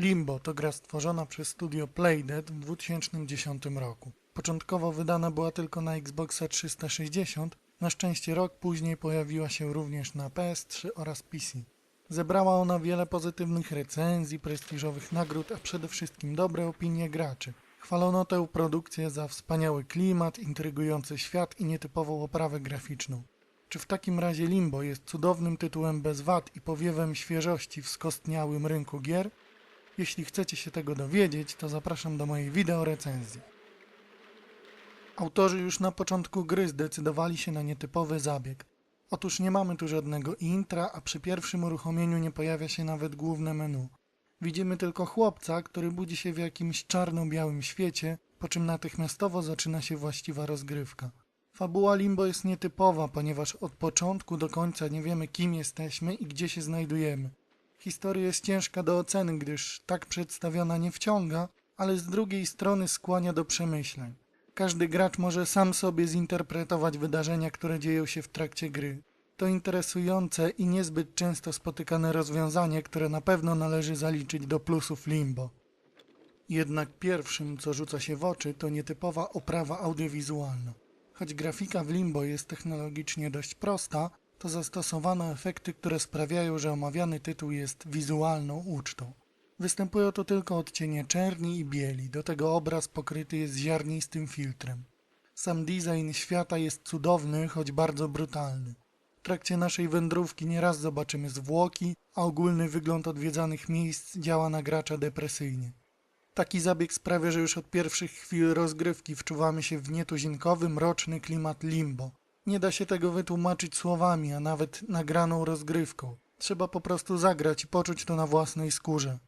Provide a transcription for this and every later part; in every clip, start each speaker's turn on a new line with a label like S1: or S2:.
S1: Limbo to gra stworzona przez studio Playdead w 2010 roku. Początkowo wydana była tylko na Xboxa 360, na szczęście rok później pojawiła się również na PS3 oraz PC. Zebrała ona wiele pozytywnych recenzji, prestiżowych nagród, a przede wszystkim dobre opinie graczy. Chwalono tę produkcję za wspaniały klimat, intrygujący świat i nietypową oprawę graficzną. Czy w takim razie Limbo jest cudownym tytułem bez wad i powiewem świeżości w skostniałym rynku gier? Jeśli chcecie się tego dowiedzieć, to zapraszam do mojej wideo recenzji. Autorzy już na początku gry zdecydowali się na nietypowy zabieg. Otóż nie mamy tu żadnego intra, a przy pierwszym uruchomieniu nie pojawia się nawet główne menu. Widzimy tylko chłopca, który budzi się w jakimś czarno-białym świecie, po czym natychmiastowo zaczyna się właściwa rozgrywka. Fabuła Limbo jest nietypowa, ponieważ od początku do końca nie wiemy kim jesteśmy i gdzie się znajdujemy. Historia jest ciężka do oceny, gdyż tak przedstawiona nie wciąga, ale z drugiej strony skłania do przemyśleń. Każdy gracz może sam sobie zinterpretować wydarzenia, które dzieją się w trakcie gry. To interesujące i niezbyt często spotykane rozwiązanie, które na pewno należy zaliczyć do plusów Limbo. Jednak pierwszym, co rzuca się w oczy, to nietypowa oprawa audiowizualna. Choć grafika w Limbo jest technologicznie dość prosta, to zastosowano efekty, które sprawiają, że omawiany tytuł jest wizualną ucztą. Występują to tylko odcienie czerni i bieli, do tego obraz pokryty jest ziarnistym filtrem. Sam design świata jest cudowny, choć bardzo brutalny. W trakcie naszej wędrówki nieraz zobaczymy zwłoki, a ogólny wygląd odwiedzanych miejsc działa na gracza depresyjnie. Taki zabieg sprawia, że już od pierwszych chwil rozgrywki wczuwamy się w nietuzinkowy, mroczny klimat limbo. Nie da się tego wytłumaczyć słowami, a nawet nagraną rozgrywką. Trzeba po prostu zagrać i poczuć to na własnej skórze.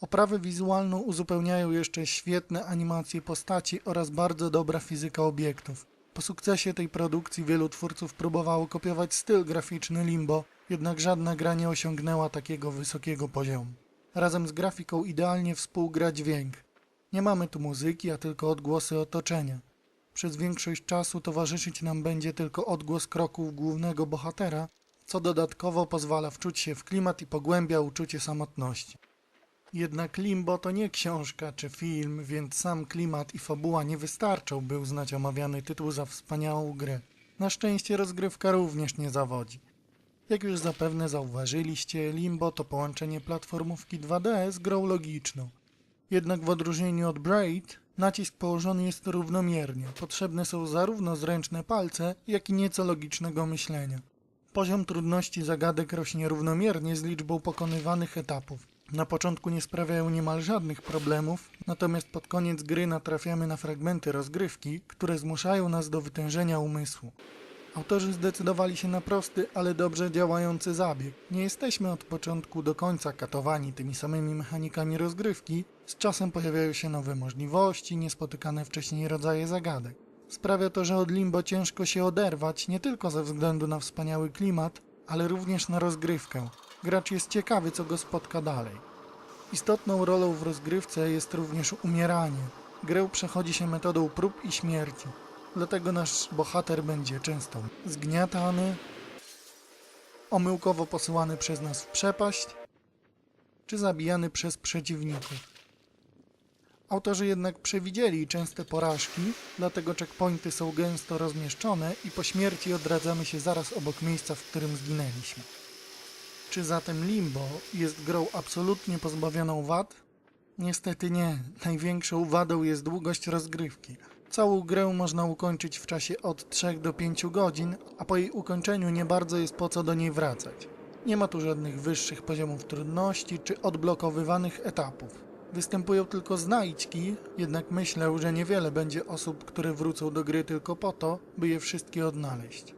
S1: Oprawę wizualną uzupełniają jeszcze świetne animacje postaci oraz bardzo dobra fizyka obiektów. Po sukcesie tej produkcji wielu twórców próbowało kopiować styl graficzny Limbo, jednak żadna gra nie osiągnęła takiego wysokiego poziomu. Razem z grafiką idealnie współgra dźwięk. Nie mamy tu muzyki, a tylko odgłosy otoczenia. Przez większość czasu towarzyszyć nam będzie tylko odgłos kroków głównego bohatera, co dodatkowo pozwala wczuć się w klimat i pogłębia uczucie samotności. Jednak Limbo to nie książka czy film, więc sam klimat i fabuła nie wystarczą, by uznać omawiany tytuł za wspaniałą grę. Na szczęście rozgrywka również nie zawodzi. Jak już zapewne zauważyliście, Limbo to połączenie platformówki 2D z grą logiczną. Jednak w odróżnieniu od Braid, nacisk położony jest równomiernie. Potrzebne są zarówno zręczne palce, jak i nieco logicznego myślenia. Poziom trudności zagadek rośnie równomiernie z liczbą pokonywanych etapów. Na początku nie sprawiają niemal żadnych problemów, natomiast pod koniec gry natrafiamy na fragmenty rozgrywki, które zmuszają nas do wytężenia umysłu. Autorzy zdecydowali się na prosty, ale dobrze działający zabieg. Nie jesteśmy od początku do końca katowani tymi samymi mechanikami rozgrywki, z czasem pojawiają się nowe możliwości, niespotykane wcześniej rodzaje zagadek. Sprawia to, że od Limbo ciężko się oderwać nie tylko ze względu na wspaniały klimat, ale również na rozgrywkę. Gracz jest ciekawy, co go spotka dalej. Istotną rolą w rozgrywce jest również umieranie. Grę przechodzi się metodą prób i śmierci. Dlatego nasz bohater będzie często zgniatany, omyłkowo posyłany przez nas w przepaść, czy zabijany przez przeciwników. Autorzy jednak przewidzieli częste porażki, dlatego checkpointy są gęsto rozmieszczone i po śmierci odradzamy się zaraz obok miejsca, w którym zginęliśmy. Czy zatem Limbo jest grą absolutnie pozbawioną wad? Niestety nie. Największą wadą jest długość rozgrywki. Całą grę można ukończyć w czasie od 3 do 5 godzin, a po jej ukończeniu nie bardzo jest po co do niej wracać. Nie ma tu żadnych wyższych poziomów trudności czy odblokowywanych etapów. Występują tylko znajdźki, jednak myślę, że niewiele będzie osób, które wrócą do gry tylko po to, by je wszystkie odnaleźć.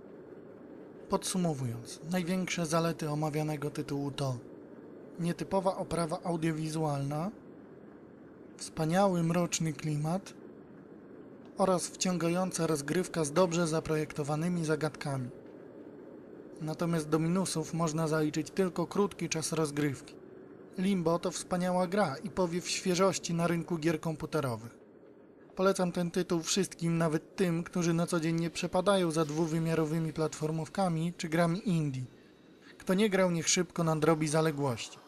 S1: Podsumowując, największe zalety omawianego tytułu to nietypowa oprawa audiowizualna, wspaniały mroczny klimat oraz wciągająca rozgrywka z dobrze zaprojektowanymi zagadkami. Natomiast do minusów można zaliczyć tylko krótki czas rozgrywki. Limbo to wspaniała gra i powiew świeżości na rynku gier komputerowych. Polecam ten tytuł wszystkim, nawet tym, którzy na co dzień nie przepadają za dwuwymiarowymi platformówkami czy grami indie. Kto nie grał, niech szybko nadrobi zaległości.